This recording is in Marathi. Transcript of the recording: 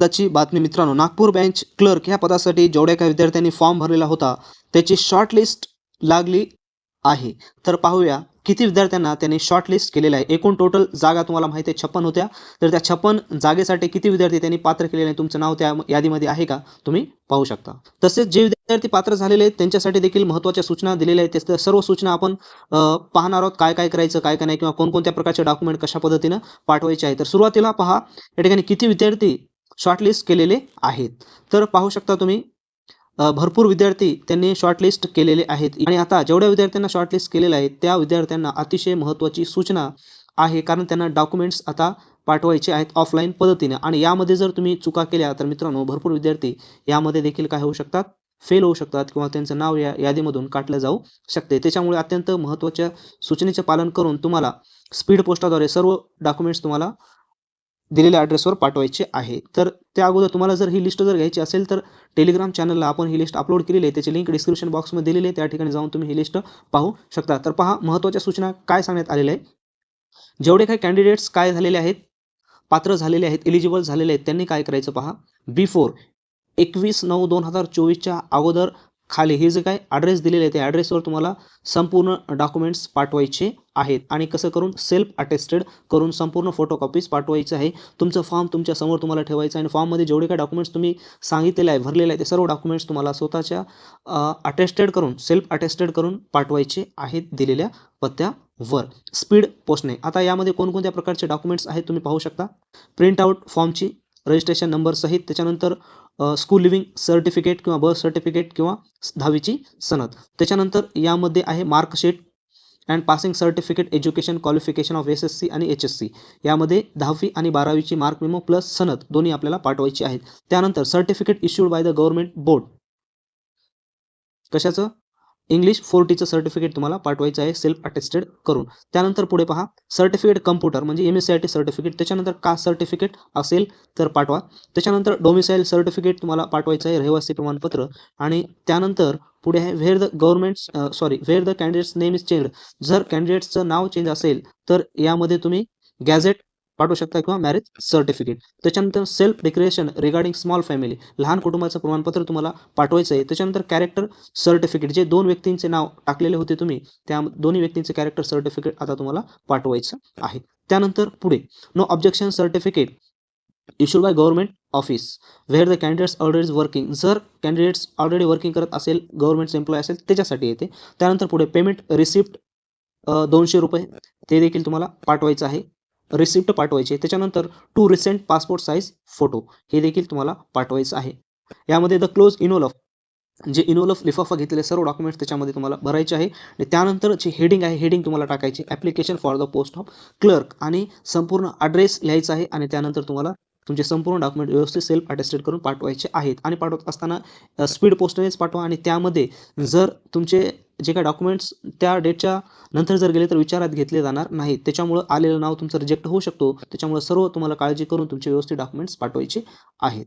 पदाची बातमी मित्रांनो नागपूर बँच क्लर्क ह्या पदासाठी जेवढ्या काही विद्यार्थ्यांनी फॉर्म भरलेला होता त्याची शॉर्ट लिस्ट लागली आहे. तर पाहूया किती विद्यार्थ्यांना त्यांनी शॉर्ट लिस्ट केलेलं आहे. एकूण टोटल जागा तुम्हाला माहिती आहे छप्पन होत्या. तर त्या छप्पन जागेसाठी किती विद्यार्थी त्यांनी पात्र केलेले आहे? तुमचं नाव त्या यादीमध्ये आहे का? तुम्ही पाहू शकता. तसेच जे विद्यार्थी पात्र झालेले आहेत त्यांच्यासाठी देखील महत्त्वाच्या सूचना दिलेल्या आहेत. त्या सर्व सूचना आपण पाहणार आहोत. काय काय करायचं काय काय नाही किंवा कोणकोणत्या प्रकारचे डॉक्युमेंट कशा पद्धतीनं पाठवायचे आहे. तर सुरुवातीला पहा या ठिकाणी किती विद्यार्थी शॉर्टलिस्ट केलेले आहेत. तर पाहू शकता तुम्ही भरपूर विद्यार्थी त्यांनी शॉर्टलिस्ट केलेले आहेत. आणि आता जेवढ्या विद्यार्थ्यांना शॉर्टलिस्ट केलेलं आहे त्या विद्यार्थ्यांना अतिशय महत्त्वाची सूचना आहे. कारण त्यांना डॉक्युमेंट्स आता पाठवायचे आहेत ऑफलाईन पद्धतीने. आणि यामध्ये जर तुम्ही चुका केल्या तर मित्रांनो भरपूर विद्यार्थी यामध्ये देखील काय होऊ शकतात? फेल होऊ शकतात किंवा त्यांचं नाव या यादीमधून काटलं जाऊ शकते. त्याच्यामुळे अत्यंत महत्त्वाच्या सूचनेचे पालन करून तुम्हाला स्पीड पोस्टाद्वारे सर्व डॉक्युमेंट्स तुम्हाला दिलेल्या ॲड्रेसवर पाठवायचे आहे. तर त्या अगोदर तुम्हाला जर ही लिस्ट जर घ्यायची असेल तर टेलिग्राम चॅनलला आपण ही लिस्ट अपलोड केलेली आहे. त्याची लिंक डिस्क्रिप्शन बॉक्समध्ये दिलेली आहे. त्या ठिकाणी जाऊन तुम्ही ही लिस्ट पाहू शकता. तर पहा महत्त्वाच्या सूचना काय सांगण्यात आलेल्या आहे जेवढे काही कॅन्डिडेट्स काय झालेले आहेत पात्र झालेले आहेत एलिजिबल झालेले आहेत त्यांनी काय करायचं पहा? बिफोर एकवीस नऊ दोन हजार चोवीसच्या अगोदर खाली हे जे काय ॲड्रेस दिलेले आहे त्या ॲड्रेसवर तुम्हाला संपूर्ण डॉक्युमेंट्स पाठवायचे आहेत. आणि कसं करून सेल्फ अटेस्टेड करून संपूर्ण फोटोकॉपीज पाठवायचं आहे. तुमचं फॉर्म तुमच्यासमोर तुम्हाला ठेवायचं आहे. आणि फॉर्ममध्ये जेवढे काय डॉक्युमेंट्स तुम्ही सांगितलेले आहे भरलेले आहे ते सर्व डॉक्युमेंट्स तुम्हाला स्वतःच्या अटेस्टेड करून सेल्फ अटेस्टेड करून पाठवायचे आहेत दिलेल्या पत्त्यावर स्पीड पोचणे आता यामध्ये कोणकोणत्या प्रकारचे डॉक्युमेंट्स आहेत तुम्ही पाहू शकता? प्रिंट आउट फॉर्मची रजिस्ट्रेशन नंबरसहित त्याच्यानंतर स्कूल लिव्हिंग सर्टिफिकेट किंवा बर्थ सर्टिफिकेट किंवा दहावीची सनद. त्याच्यानंतर यामध्ये आहे marksheet and passing certificate education qualification of S S C आणि एच एस सी यामध्ये दहावी आणि बारावीची मार्क मेमो प्लस सनद दोन्ही आपल्याला पाठवायची आहेत. त्यानंतर certificate issued by the government board कशाचं? इंग्लिश फोर्टीचं सर्टिफिकेट तुम्हाला पाठवायचं आहे सेल्फ अटेस्टेड करून. त्यानंतर पुढे पहा सर्टिफिकेट कम्प्युटर म्हणजे M S C I T certificate त्याच्यानंतर का सर्टिफिकेट असेल तर पाठवा. त्याच्यानंतर डोमिसाईल सर्टिफिकेट तुम्हाला पाठवायचं आहे रहिवासी प्रमाणपत्र. आणि त्यानंतर पुढे आहे where the government sorry where the candidate's name is change जर कॅन्डिडेट्सचं नाव चेंज असेल तर यामध्ये तुम्ही गॅझेट पाठवू शकता किंवा मॅरेज सर्टिफिकेट त्याच्यानंतर self declaration regarding small family लहान कुटुंबाचं प्रमाणपत्र तुम्हाला पाठवायचं आहे. त्याच्यानंतर कॅरेक्टर सर्टिफिकेट जे दोन व्यक्तींचे नाव टाकलेले होते तुम्ही त्या दोन्ही व्यक्तींचे कॅरेक्टर सर्टिफिकेट आता तुम्हाला पाठवायचं आहे. त्यानंतर पुढे no objection certificate issued by government office where the candidates already working जर कॅन्डिडेट्स ऑलरेडी वर्किंग करत असेल गव्हर्नमेंट एम्प्लॉय असेल त्याच्यासाठी येते. त्यानंतर पुढे पेमेंट रिसिप्ट दोनशे रुपये ते देखील तुम्हाला पाठवायचं आहे. रिसिप्ट पाठवायचे. त्याच्यानंतर two recent passport size photo हे देखील तुम्हाला पाठवायचं आहे. यामध्ये द क्लोज इनोलफ जे इनोलफ लिफाफा घेतलेले सर्व डॉक्युमेंट्स त्याच्यामध्ये तुम्हाला भरायचे आहे. आणि त्यानंतर जे हेडिंग आहे हेडिंग तुम्हाला टाकायची. Application for the post of clerk आणि संपूर्ण ॲड्रेस लिहायचा आहे. आणि त्यानंतर तुम्हाला तुमचे संपूर्ण डॉक्युमेंट व्यवस्थित सेल्फ अटेस्टेड करून पाठवायचे आहेत. आणि पाठवत असताना स्पीड पोस्टनेच पाठवा. आणि त्यामध्ये जर तुमचे जे काही डॉक्युमेंट्स त्या डेटच्या नंतर जर गेले तर विचारात घेतले जाणार नाहीत. त्याच्यामुळं आलेलं नाव तुमचं रिजेक्ट होऊ शकतो. त्याच्यामुळे सर्व तुम्हाला काळजी करून तुमचे व्यवस्थित डॉक्युमेंट्स पाठवायचे आहेत.